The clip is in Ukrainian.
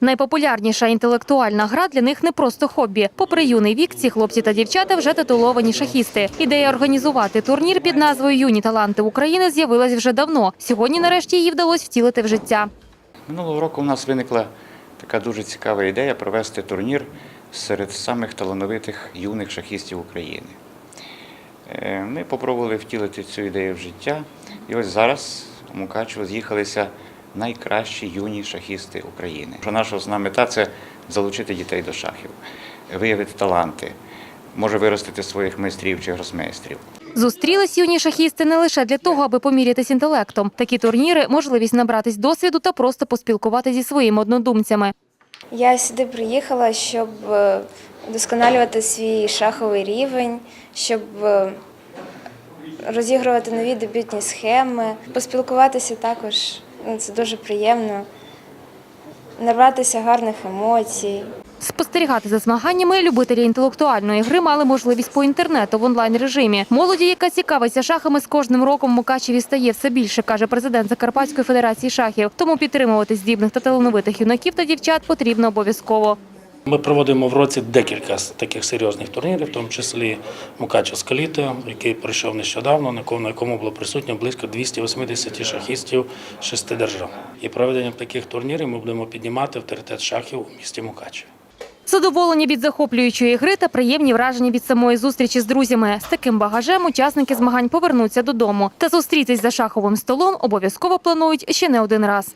Найпопулярніша інтелектуальна гра для них не просто хобі. Попри юний вік, ці хлопці та дівчата вже титуловані шахісти. Ідея організувати турнір під назвою Юні таланти України з'явилась вже давно. Сьогодні, нарешті, її вдалося втілити в життя. Минулого року у нас виникла така дуже цікава ідея провести турнір серед самих талановитих юних шахістів України. Е, Ми спробували втілити цю ідею в життя, і ось зараз у Мукачево з'їхалися найкращі юні шахісти України. Що наша основна мета це залучити дітей до шахів, виявити таланти, може виростити своїх майстрів чи гросмейстрів. Зустрілись юні шахісти не лише для того, аби помірятись інтелектом. Такі турніри можливість набратись досвіду та просто поспілкуватися зі своїми однодумцями. Я сюди приїхала, щоб е, вдосконалювати свій шаховий рівень, щоб е, розігрувати нові дебютні схеми, поспілкуватися також. Ну, Це дуже приємно. Набратися гарних емоцій. Спостерігати за змаганнями любителі інтелектуальної гри мали можливість по інтернету в онлайн режимі. Молоді, яка цікавиться шахами, з кожним роком Мукачеві стає все більше, каже президент Закарпатської федерації шахів. Тому підтримувати здібних та талановитих юнаків та дівчат потрібно обов'язково. Ми проводимо в році декілька таких серйозних турнірів, в тому числі Мукачевське літо, який пройшов нещодавно, на якому було присутньо близько 280 шахістів шести держав. І проведенням таких турнірів ми будемо піднімати авторитет шахів у місті Мукачеві. Задоволені від захоплюючої гри та приємні враження від самої зустрічі з друзями. З таким багажем учасники змагань повернуться додому. Та зустрітись за шаховим столом обов'язково планують ще не один раз.